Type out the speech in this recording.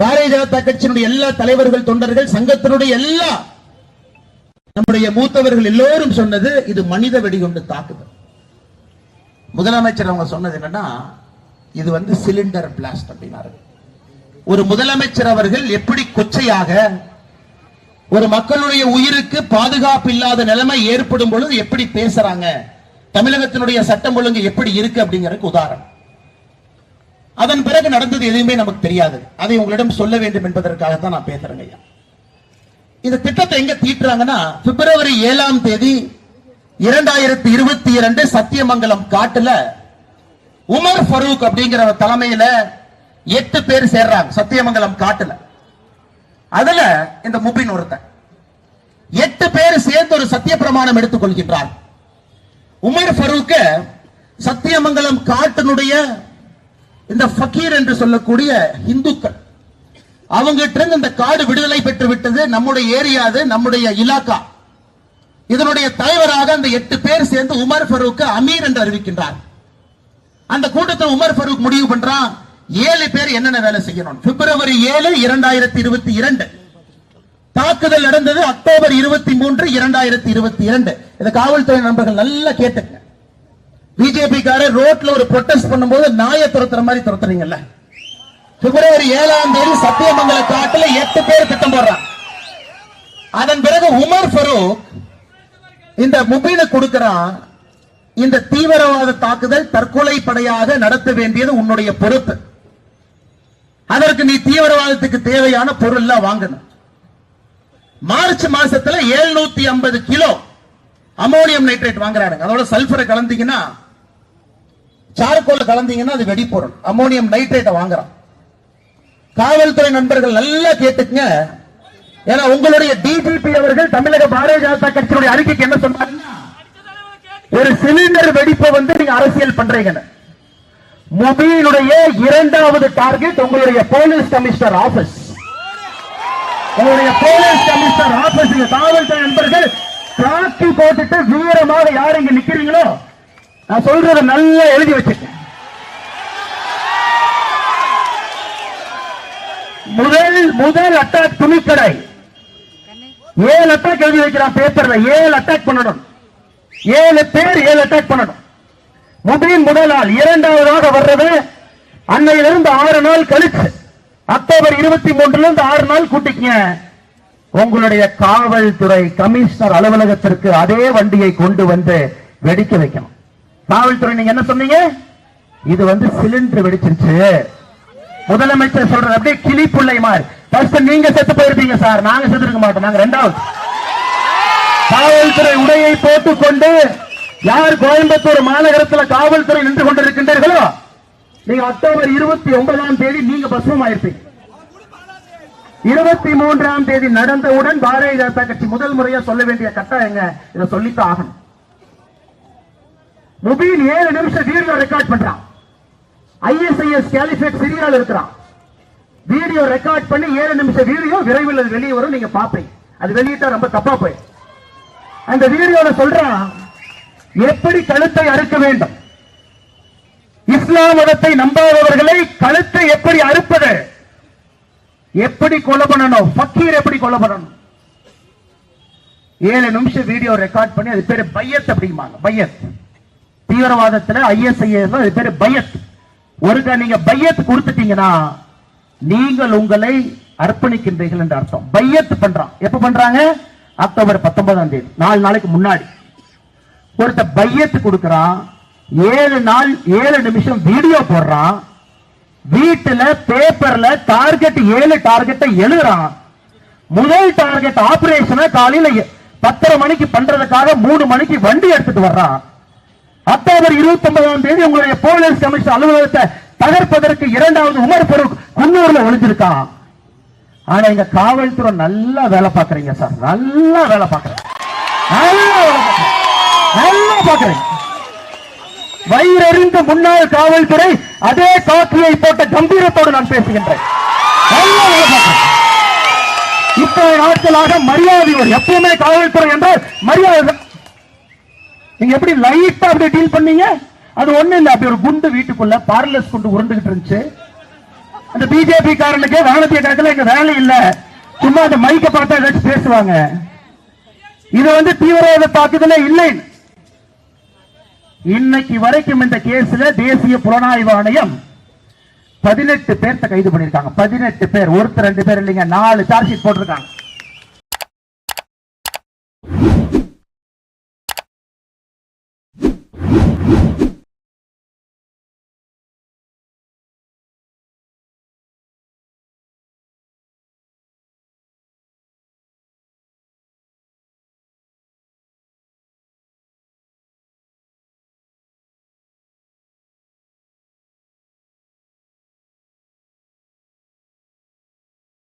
பாரதிய ஜனதா கட்சியினுடைய எல்லா தலைவர்கள் தொண்டர்கள் சங்கத்தினுடைய எல்லா நம்முடைய மூத்தவர்கள் எல்லோரும் சொன்னது இது மனித வெடிகுண்டு தாக்குதல். முதலமைச்சர் அவங்க சொன்னது என்னன்னா இது வந்து சிலிண்டர் பிளாஸ்ட் அப்படின்னாரு. ஒரு முதலமைச்சர் அவர்கள் எப்படி கொச்சையாக ஒரு மக்களுடைய உயிருக்கு பாதுகாப்பு இல்லாத நிலைமை ஏற்படும் பொழுது எப்படி பேசுறாங்க? தமிழகத்தினுடைய சட்டம் ஒழுங்கு எப்படி இருக்கு அப்படிங்கறதுக்கு உதாரணம். அதன் பிறகு நடந்தது எதுவுமே நமக்கு தெரியாது. அதை உங்களிடம் சொல்ல வேண்டும் என்பதற்காகத்தான் நான் பேசுறேங்க ஐயா. இந்த திட்டத்தை எங்க தீட்டுறாங்கன்னா பிப்ரவரி ஏழாம் தேதி இரண்டாயிரத்தி இருபத்தி இரண்டு சத்தியமங்கலம் காட்டுல உமர் ஃபரூக் அப்படிங்கிற தலைமையில எட்டு பேர் சேர்றாங்க சத்தியமங்கலம் காட்டுல. அதுல இந்த முபின் ஒருத்தன். எட்டு பேர் சேர்ந்து ஒரு சத்திய பிரமாணம் எடுத்துக் கொள்கின்றார் உமர் ஃபரூக்க சத்தியமங்கலம் காட்டினுடைய இந்த ஃபக்கீர் என்று சொல்லக்கூடிய இந்துக்கள் அவங்கிட்ட இருந்து இந்த காடு விடுதலை பெற்று விட்டது நம்முடைய ஏரியா அது நம்முடைய இலாக்கா. இதனுடைய தலைவராக அந்த எட்டு பேர் சேர்ந்து உமர் ஃபரூக் அமீர் என்று அறிவிக்கின்றார். அந்த கூட்டத்தில் உமர் ஃபரூக் முடிவு பண்றான் ஏழு பேர் என்னென்ன வேலை செய்யணும்? பிப்ரவரி ஏழு இரண்டாயிரத்தி இருபத்தி இரண்டு தாக்குதல் நடந்தது அக்டோபர் இருபத்தி மூன்று இரண்டாயிரத்தி இருபத்தி இரண்டு இந்த காவல்துறை நண்பர்கள் நல்லா கேட்டு பிஜேபி காரர் ரோட்ல ஒரு ப்ரொட்டஸ்ட் பண்ணும்போது நாயை துரத்துற மாதிரி துரத்துறீங்கல்ல? பிப்ரவரி ஏழாம் தேதி சத்தியமங்கல காட்டுல எட்டு பேர் திட்டம் போடுறான் அதன் பிறகு உமர் ஃபரூக் இந்த முபீனை கொடுக்கிறான். இந்த தீவிரவாத தாக்குதல் தற்கொலை படையாக நடத்த வேண்டியது உன்னுடைய பொறுப்பு. அதற்கு நீ தீவிரவாதத்துக்கு தேவையான பொருள் வாங்கணும். மார்ச் மாசத்துல 750 ஐம்பது கிலோ அமோனியம் நைட்ரேட் வாங்குறாங்க அதோட சல்பரை கலந்தீங்கன்னா சார்கோல் கலந்தீங்கன்னா அது வெடிப்பொருள் அமோனியம் நைட்ரேட்டை வாங்குறான். காவல்துறை நண்பர்கள் நல்லா கேட்டுக்குங்க. ஏன்னா உங்களுடைய டிஜிபி அவர்கள் தமிழக பாரதிய ஜனதா கட்சியுடைய அறிக்கைக்கு என்ன சொன்னாருன்னா ஒரு சிலிண்டர் வெடிப்பை வந்து நீங்க அரசியல் பண்றீங்க முபியினுடைய இரண்டாவது டார்கெட் உங்களுடைய போலீஸ் கமிஷனர் ஆபீஸ். உங்களுடைய போலீஸ் கமிஷனர் ஆபீஸ் காவல்துறை நண்பர்கள் போட்டுட்டு வீரமாக யார் இங்க நிக்கிறீங்களோ நான் சொல்றத நல்லா எழுதி வச்சிருக்கேன் முதல் முதல் அட்டாக் துணிக்கடை. ஏழு அட்டாக் எழுதி வைக்கிறான் பேப்பர்ல ஏழு அட்டாக் பண்ணணும். ஏழு பேர் ஏழு அட்டாக் பண்ணணும். முபின் முதல் நாள் இரண்டாவதாக வர்றது அன்னையிலிருந்து ஆறு நாள் கழிச்சு. அக்டோபர் இருபத்தி மூன்றுல இருந்து ஆறு நாள் கூட்டிக்கங்க. உங்களுடைய காவல்துறை கமிஷனர் அலுவலகத்திற்கு அதே வண்டியை கொண்டு வந்து வெடிக்க வைக்கணும். காவல்துறை நீங்க என்ன சொன்னீங்க? இது வந்து சிலிண்டர் வெடிச்சிருச்சு. முதலமைச்சர் சொல்றது அப்படியே கிளி பிள்ளை மாதிரி. ஃபர்ஸ்ட் நீங்க செத்து போயிருப்பீங்க சார். நாங்க செத்து இருக்க மாட்டோம். நாங்க ரெண்டாவது காவல்துறை உடையை போட்டுக் கொண்டு யார் கோயம்புத்தூர் மாநகரத்தில் காவல்துறை நின்று கொண்டிருக்கின்றீர்களோ நீங்க அக்டோபர் இருபத்தி ஒன்பதாம் தேதி நீங்க பஸ்மம் ஆயிருப்பீங்க. இருபத்தி மூன்றாம் தேதி நடந்தவுடன் பாரதிய ஜனதா கட்சி முதல் முறையா சொல்ல வேண்டிய கட்டாயங்க. இதை சொல்லித்தான் ஆகணும். முபீன் ஏழு நிமிஷம் வீடியோ ரெக்கார்ட் பண்றான். ஐஎஸ்ஐஎஸ் கேலிஃபேட் சிரியால இருக்கிறான். வீடியோ ரெக்கார்ட் பண்ணி ஏழு நிமிஷம் வீடியோ விரைவில் அது வெளியே வரும் நீங்க பாப்பீங்க அது வெளியிட்டா ரொம்ப தப்பா போய் அந்த வீடியோல சொல்றான் எப்படி கழுத்தை அறுக்க வேண்டும்? இஸ்லாம் மதத்தை நம்பாதவர்களை கழுத்தை எப்படி அறுப்பது? எப்படி கொலை பண்ணணும்? பக்கீர் எப்படி கொலை பண்ணணும்? ஏழு நிமிஷம் வீடியோ ரெக்கார்ட் பண்ணி அது பேர் பையத் அப்படிம்பாங்க பையத். தீவிரவாதத்துல ஐஎஸ்ஐஎஸ் அது பேரு பையத். ஒருக்க நீங்க பையத் கொடுத்துட்டீங்கன்னா நீங்கள் உங்களை அர்ப்பணிக்கின்றீர்கள் என்று அர்த்தம். பையத் பண்றான். எப்ப பண்றாங்க? அக்டோபர் பத்தொன்பதாம் தேதி. நாலு நாளைக்கு முன்னாடி. ஒருத்த பையத்து கொடுக்கறான். ஏழு நாள் ஏழு நிமிஷம் வீடியோ போடுறான். வீட்டுல பேப்பர்ல டார்கெட் ஏழு டார்கெட்டை எழுதுறான். முதல் டார்கெட் ஆபரேஷனை காலையில பத்தரை மணிக்கு பண்றதுக்காக மூணு மணிக்கு வண்டி எடுத்துட்டு வர்றான். அக்டோபர் இருபத்தி ஒன்பதாம் தேதி உங்களுடைய போலீஸ் கமிஷன் அலுவலகத்தை தகர்ப்பதற்கு இரண்டாவது உமர் ஃபரூக் குன்னூர்ல ஒளிஞ்சிருக்கான் ஆனா இங்க காவல்துறை நல்லா வேலை பாக்குறீங்க சார். நல்லா வேலை பாக்குறீங்க நல்லா பாக்குறீங்க வயிறறிந்த முன்னாள் காவல்துறை அதே காக்கியை போட்ட கம்பீரத்தோடு நான் பேசுகின்றேன். இப்போ நாட்களாக மரியாதை எப்பவுமே காவல்துறை என்றால் மரியாதை நீங்க எப்படி லைட்டா அப்படி டீல் பண்ணீங்க? அது ஒண்ணு இல்ல. அப்படி ஒரு குண்டு வீட்டுக்குள்ள பார்லஸ் குண்டு உருண்டுகிட்டு இருந்துச்சு. அந்த பிஜேபி காரனுக்கு வானத்திய கணக்குல எங்க வேலை இல்ல. சும்மா அந்த மைக்க பார்த்தா ஏதாச்சும் பேசுவாங்க. இது வந்து தீவிரவாத தாக்குதல இல்லை. இன்னைக்கு வரைக்கும் இந்த கேஸ்ல தேசிய புலனாய்வு ஆணையம் பதினெட்டு பேர்த்த கைது பண்ணிருக்காங்க பதினெட்டு பேர். ஒருத்தர் ரெண்டு பேர் இல்லைங்க. நாலு சார்ஜ் ஷீட் போட்டிருக்காங்க.